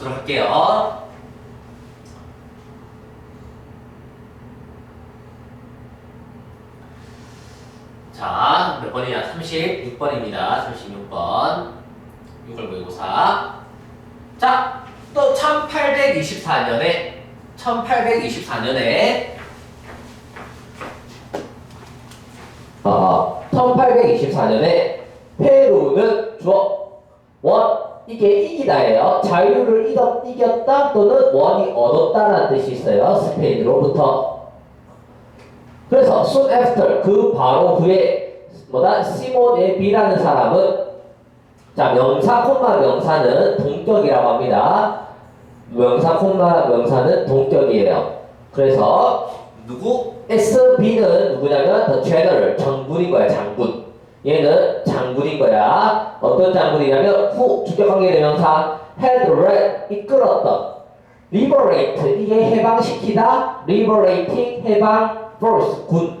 가도록 할게요. 자, 몇 번이냐? 36번입니다. 36번. 6월 모의고사. 자, 또 1824년에 1824년에 어, 1824년에 페루는 이기다예요. 자유를 이겼, 이겼다 또는 원이 얻었다라는 뜻이 있어요. 스페인으로부터. 그래서 soon after 그 바로 후에 뭐다 시몬 에비라는 사람은 자 명사 콤마 명사는 동격이라고 합니다. 명사 콤마 명사는 동격이에요. 그래서 누구 SB는 누구냐면 the general 장군인 거야 장군. 얘는 장군인 거야. 어떤 장군이냐면 후 주격관계 대명사 had led 이끌었던 liberate 이게 해방시키다 liberating 해방 force 군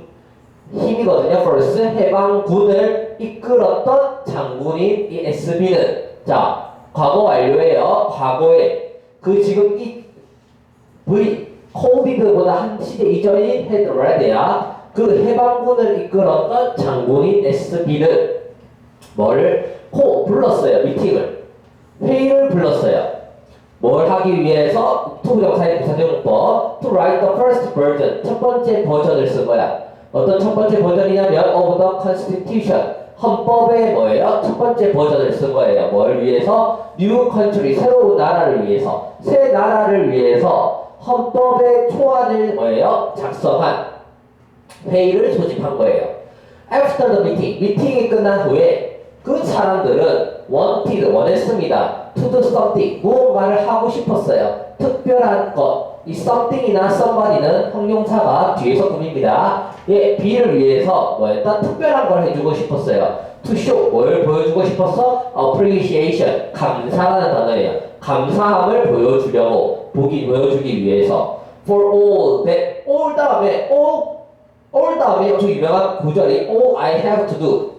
힘이거든요. force 해방군을 이끌었던 장군인 이 SB는 자 과거 완료예요. 과거에 그 지금 이 V 코비드보다 한 시대 이전인 had already야. 그 해방군을 이끌었던 장군인 SB는 뭘코 불렀어요 미팅을 회의를 불렀어요. 뭘 하기 위해서 투부정사의 부사정법 to write the first version 첫 번째 버전을 쓴 거야. 어떤 첫 번째 버전이냐면 of the constitution 헌법의 뭐예요? 첫 번째 버전을 쓴 거예요. 뭘 위해서? new country 새로운 나라를 위해서 새 나라를 위해서 헌법의 초안을 뭐예요? 작성한 회의를 소집한 거예요. After the meeting, 미팅이 끝난 후에 그 사람들은 wanted, 원했습니다. to do something, 무언가를 하고 싶었어요. 특별한 것. 이 something이나 somebody는 형용사가 뒤에서 꾸밉니다. 예, B를 위해서 뭐였다? 특별한 걸 해주고 싶었어요. to show, 뭘 보여주고 싶었어? appreciation, 감사라는 단어예요. 감사함을 보여주려고, 보기, 보여주기 위해서. for all that, all 다음에, all, all 다음에 좀 유명한 구절이 all I have to do.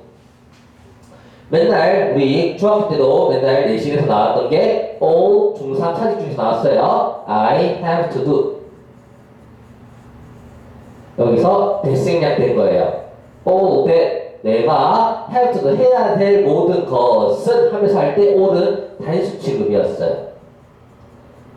맨날 우리 중학교 때도 맨날 내신에서 나왔던 게 all 중3 차직 중에서 나왔어요. I have to do. 여기서 대생략된 거예요. all that 내가 have to do 해야 될 모든 것은 하면서 할 때 all은 단수 취급이었어요.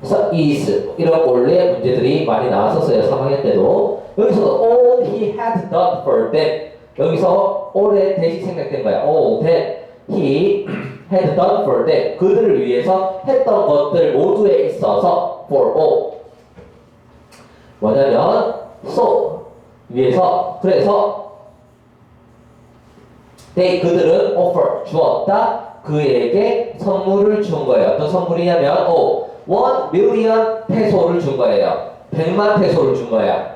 그래서 is 이런 원래 문제들이 많이 나왔었어요. 3학년 때도. 여기서 all he had done for them 여기서 all의 대신 생략된 거야. all that he had done for them 그들을 위해서 했던 것들 모두에 있어서 for all. 뭐냐면 so 위해서. 그래서 they 그들은 offer 주었다. 그에게 선물을 준 거예요. 어떤 선물이냐면 오 one million 페소를 준 거예요. 100만 페소를 준 거야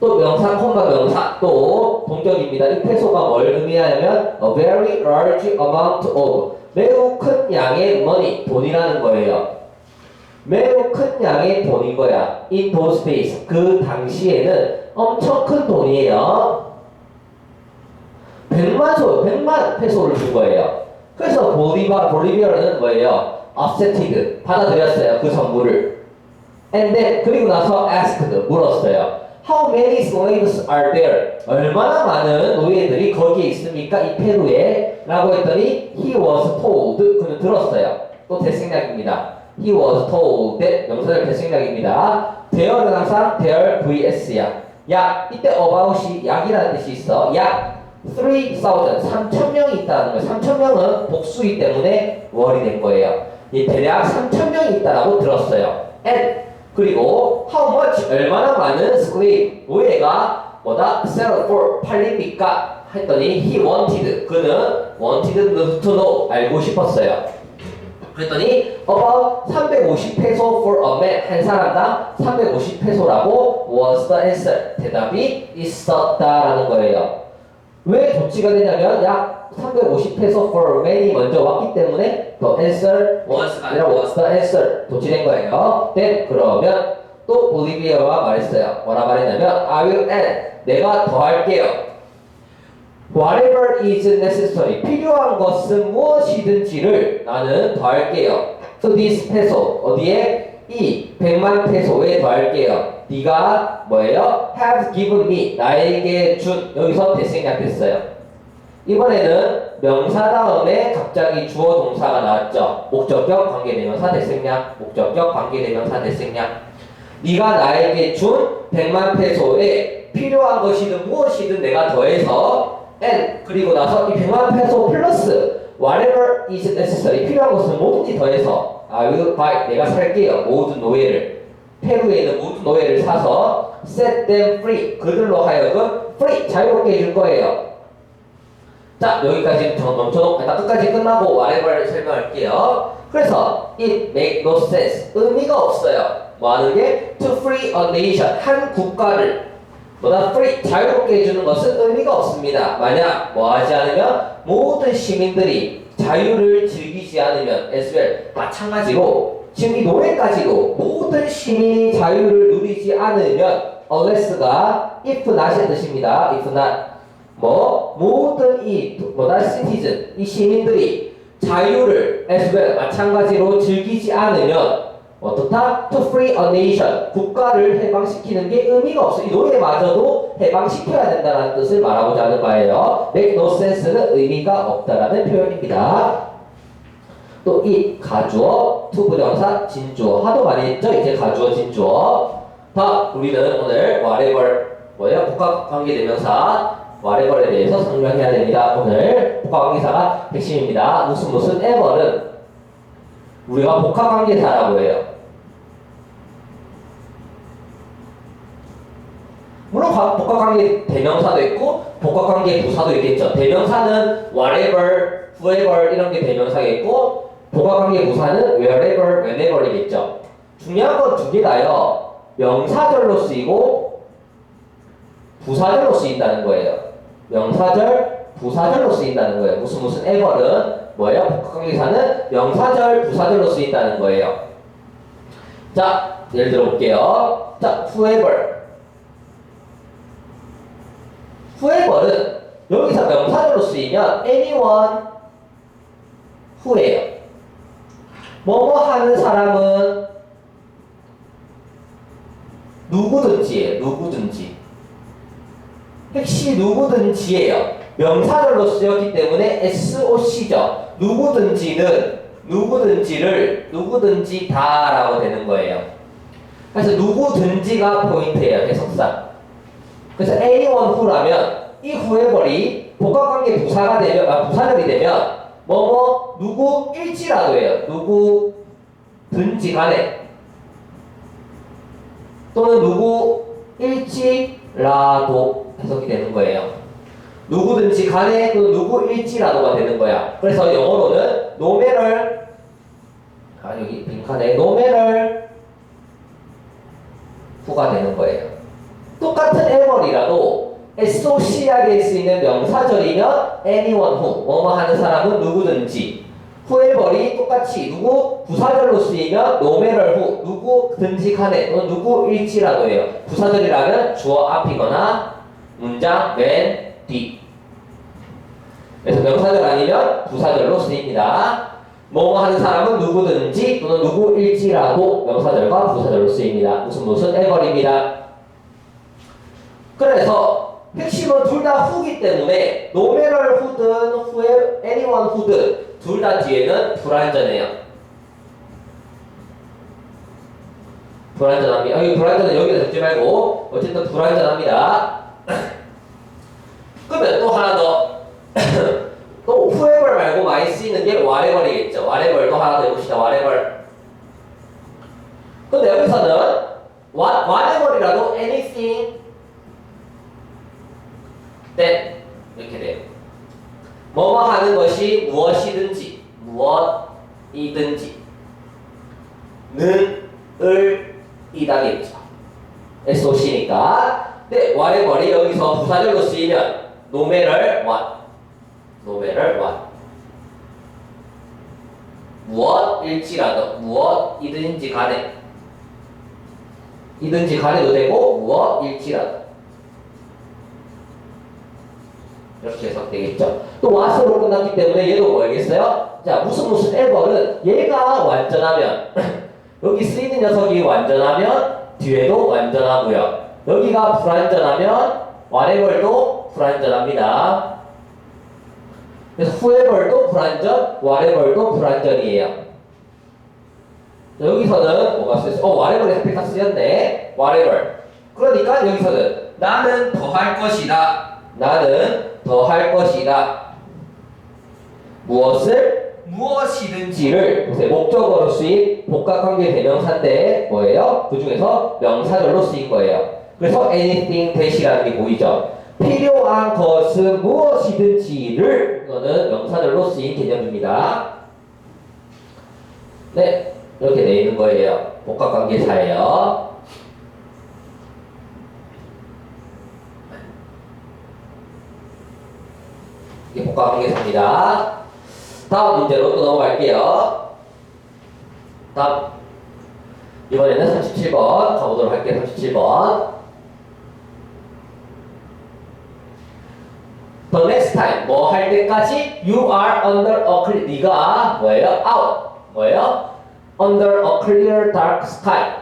또 명사 콤마 명사 또 동격입니다. 이 페소가 뭘 의미하냐면 a very large amount of 매우 큰 양의 money 돈이라는 거예요. 매우 큰 양의 돈인 거야. in those days 그 당시에는 엄청 큰 돈이에요. 100만 소, 100만 페소를 준 거예요. 그래서 볼리바, 볼리비아는 뭐예요? accepted 받아들였어요 그 선물을. and then 그리고 나서 asked 물었어요. How many slaves are there? 얼마나 많은 노예들이 거기에 있습니까? 이 페루에? 라고 했더니 he was told 그는 들었어요. 또 대생략입니다. he was told 명사절 대생략입니다. there는 항상 there vs야. 약 이때 about이 약이라는 뜻이 있어. 약 3,000, 3,000명이 있다는 거예요. 3,000명은 복수이기 때문에 월이 된 거예요. 이 대략 3,000명이 있다라고 들었어요. and 그리고 how much 얼마나 많은 slave 노예가 뭐다 sell for 팔립니까 했더니 he wanted 그는 wanted to know 알고 싶었어요. 그랬더니 about 350 peso for a man 한 사람당 350 peso라고 was the answer 대답이 있었다라는 거예요. 왜 조치가 되냐면 약 350 peso for man이 먼저 왔기 때문에 the answer was가 아니라 was the answer 도치된 거예요. 네, 그러면 또 볼리비아와 말했어요. 뭐라 말했냐면 I will add 내가 더할게요. Whatever is necessary 필요한 것은 무엇이든지를 나는 더할게요. So this peso 어디에 이 100만 페소에 더할게요. 네가 뭐예요? Have given me 나에게 준 여기서 대생략 됐어요. 이번에는 명사 다음에 갑자기 주어 동사가 나왔죠. 목적격 관계대명사 대생략, 목적격 관계대명사 대생략. 네가 나에게 준 100만 페소에 필요한 것이든 무엇이든 내가 더해서 and 그리고 나서 이 100만 페소 플러스 whatever is necessary 필요한 것은 뭐든지 더해서 I will buy 내가 살게요 모든 노예를 페루에 있는 모든 노예를 사서 set them free 그들로 하여금 free 자유롭게 해줄 거예요. 자 여기까지 넘쳐놓고 일단 끝까지 끝나고 whatever 설명할게요. 그래서 it make no sense 의미가 없어요. 뭐 하는 게 to free a nation 한 국가를 보다 free 자유롭게 해주는 것은 의미가 없습니다. 만약 뭐 하지 않으면 모든 시민들이 자유를 즐기지 않으면 as well 마찬가지로 지금 이 노래까지도 모든 시민이 자유를 누리지 않으면 unless가 if not의 뜻입니다. if not 뭐 모든 이 뭐다 citizen 이 시민들이 자유를 as well 마찬가지로 즐기지 않으면 어떻다? To free a nation 국가를 해방시키는 게 의미가 없어. 이 노래마저도 해방시켜야 된다는 뜻을 말하고자 하는 바예요. Make no sense는 의미가 없다라는 표현입니다. 또 이 가주어, 투부정사, 진주어 하도 많이 했죠. 이제 가주어, 진주어. 다 우리는 오늘 whatever 뭐예요? 복합관계대명사 whatever에 대해서 설명해야 됩니다. 오늘 복합관계사가 핵심입니다. 무슨 무슨 ever는 우리가 복합관계사라고 해요. 물론 과- 복합관계 대명사도 있고 복합관계 부사도 있겠죠. 대명사는 whatever, whoever 이런 게 대명사겠고 복합관계 부사는 wherever, whenever이겠죠. 중요한 건 두 개다요. 명사절로 쓰이고 부사절로 쓰인다는 거예요. 명사절, 부사절로 쓰인다는 거예요. 무슨 무슨 ever는 뭐예요? 복합관계사는 명사절, 부사절로 쓰인다는 거예요. 자, 예를 들어 볼게요. 자, whoever. whoever는 여기서 명사절로 쓰이면 anyone who예요. 뭐뭐 하는 사람은 누구든지예요. 누구든지. 핵시 누구든지예요. 명사절로 쓰였기 때문에 SOC죠. 누구든지는 누구든지를 누구든지 다라고 되는 거예요. 그래서 누구든지가 포인트예요. 해석상. 그래서 anyone who라면 이 whoever이 복합관계 부사가 되면 아, 부사절이 되면 뭐뭐 누구 일지라도예요. 누구든지 간에 또는 누구 일지 라도 해석이 되는 거예요. 누구든지 간에 또는 누구일지라도가 되는 거야. 그래서 영어로는 matter 아 여기 빈칸에 matter who가 되는 거예요. 똑같은 ever이라도 SOC하게 쓰이는 명사절이면 anyone who 뭐뭐 하는 사람은 누구든지 whoever이 똑같이 누구 부사절로 쓰이면 matter who 누구든지 간에 또는 누구일지라도예요. 부사절이라면 주어 앞이거나 문장 맨 뒤. 그래서 명사절 아니면 부사절로 쓰입니다. 뭐뭐 하는 사람은 누구든지 또는 누구일지라도 명사절과 부사절로 쓰입니다. 무슨 무슨 ever입니다. 그래서 핵심은 둘 다 후기 때문에 노메럴 후든 후에 anyone 후든 둘 다 뒤에는 불완전해요. 불완전합니다. 여기 불완전은 여기다 적지 말고 어쨌든 불완전합니다. 그러면 또 하나 더. 또 whoever 말고 많이 쓰이는 게 whatever 또 하나 더 해봅시다. whatever. 근데 여기서는 what, whatever이라도 anything that 이렇게 돼요. 뭐뭐 하는 것이 무엇이든지 무엇이든지 는, 을, 이다겠죠. SOC니까. 근데 whatever이 여기서 부사절로 쓰이면 matter what matter what 무엇일지라도 무엇이든지 간에 이든지 간에도 되고 무엇일지라도 이렇게 해석되겠죠. 또 what으로 끝났기 때문에 얘도 뭐겠어요? 자 무슨 무슨 ever은 얘가 완전하면 여기 쓰이는 녀석이 완전하면 뒤에도 완전하고요. 여기가 불완전하면 whatever도 불완전합니다. 그래서 whoever도 불완전, whatever도 불완전이에요. 자, 여기서는 뭐가 쓰였어? 어, whatever에 햇빛가 쓰였네. whatever. 그러니까 여기서는 나는 더할 것이다. 나는 더 할 것이다. 무엇을? 무엇이든지를 보세요. 목적어로 쓰인 복합관계 대명사인데 뭐예요? 그 중에서 명사절로 쓰인 거예요. 그래서 anything that이라는 게 보이죠. 필요한 것은 무엇이든지를 이거는 명사절로 쓰인 개념입니다. 네, 이렇게 돼 있는 거예요. 복합관계사예요. 복합관계사입니다. 다음 문제로 또 넘어갈게요. 다음 이번에는 37번 가보도록 할게요. 37번. The next time 뭐 할 때까지 you are under a clear 네가 뭐예요? out 뭐예요? under a clear dark sky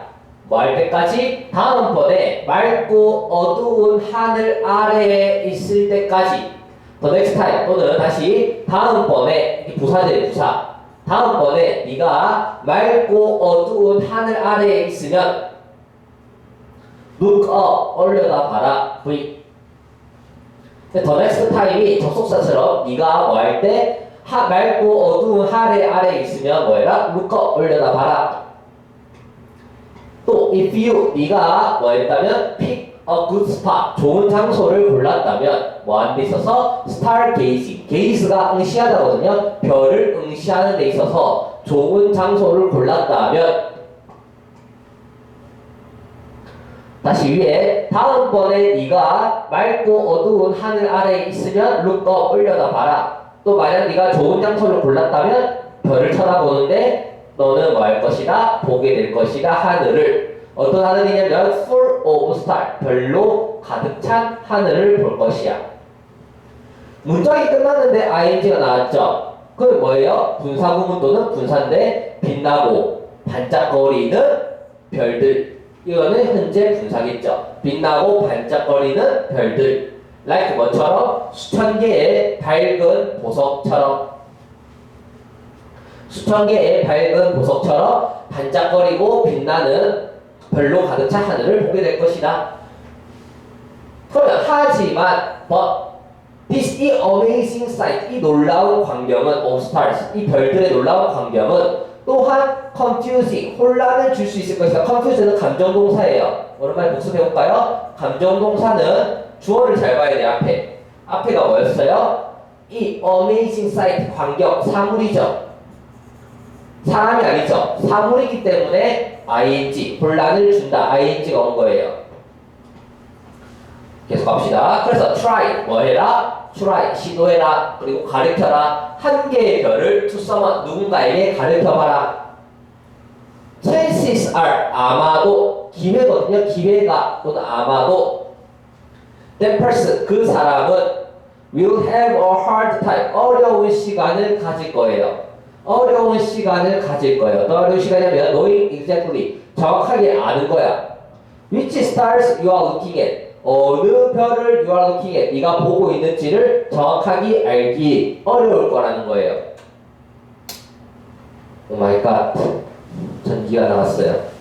뭐 할 때까지 다음번에 맑고 어두운 하늘 아래에 있을 때까지 the next 또는 다시 다음번에 이 부사들의 부사 다음번에 네가 맑고 어두운 하늘 아래에 있으면 look up 올려다 봐라 V 더 넥스트 타임이 접속사처럼 네가 뭐 할 때 맑고 어두운 하래 아래 있으면 뭐해라? 묶어 올려다 봐라. 또 if you 네가 뭐 했다면 pick a good spot 좋은 장소를 골랐다면 뭐 하는 데 있어서 star gazing gaze가 응시하다거든요. 별을 응시하는 데 있어서 좋은 장소를 골랐다면 다시 위에 다음번에 네가 맑고 어두운 하늘 아래에 있으면 룩업 올려다 봐라. 또 만약 네가 좋은 장소를 골랐다면 별을 쳐다보는데 너는 뭐 할 것이다? 보게 될 것이다. 하늘을. 어떤 하늘이냐면 full of star. 별로 가득 찬 하늘을 볼 것이야. 문장이 끝났는데 ing가 나왔죠. 그건 뭐예요? 분사구문 또는 분사인데 빛나고 반짝거리는 별들. 이거는 현재 분사겠죠. 빛나고 반짝거리는 별들. like 뭐처럼 수천 개의 밝은 보석처럼 수천 개의 밝은 보석처럼 반짝거리고 빛나는 별로 가득 찬 하늘을 보게 될 것이다. 그러면 하지만 but this 이 amazing sight 이 놀라운 광경은 of stars 이 별들의 놀라운 광경은 또한 confusing 혼란을 줄 수 있을 것이다. confuse는 감정동사예요. 오랜만에 복습해 볼까요? 감정동사는 주어를 잘 봐야 돼 앞에. 앞에가 뭐였어요? 이 amazing sight 광경 사물이죠. 사람이 아니죠. 사물이기 때문에 ing 혼란을 준다. ing가 온 거예요. 계속 갑시다. 그래서 try 뭐 해라? try 시도해라. 그리고 가르쳐라. 한 개의 별을 to someone 누군가에게 가르쳐봐라. chances are 아마도 기회거든요. 기회가 또는 아마도 that person 그 사람은 will have a hard time 어려운 시간을 가질 거예요. 어려운 시간을 가질 거예요. 또 어려운 시간이면 knowing exactly 정확하게 아는 거야. Which stars you are looking at 어느 별을 you are looking at 네가 보고 있는지를 정확하게 알기 어려울 거라는 거예요. 오 마이 갓 전기가 나왔어요.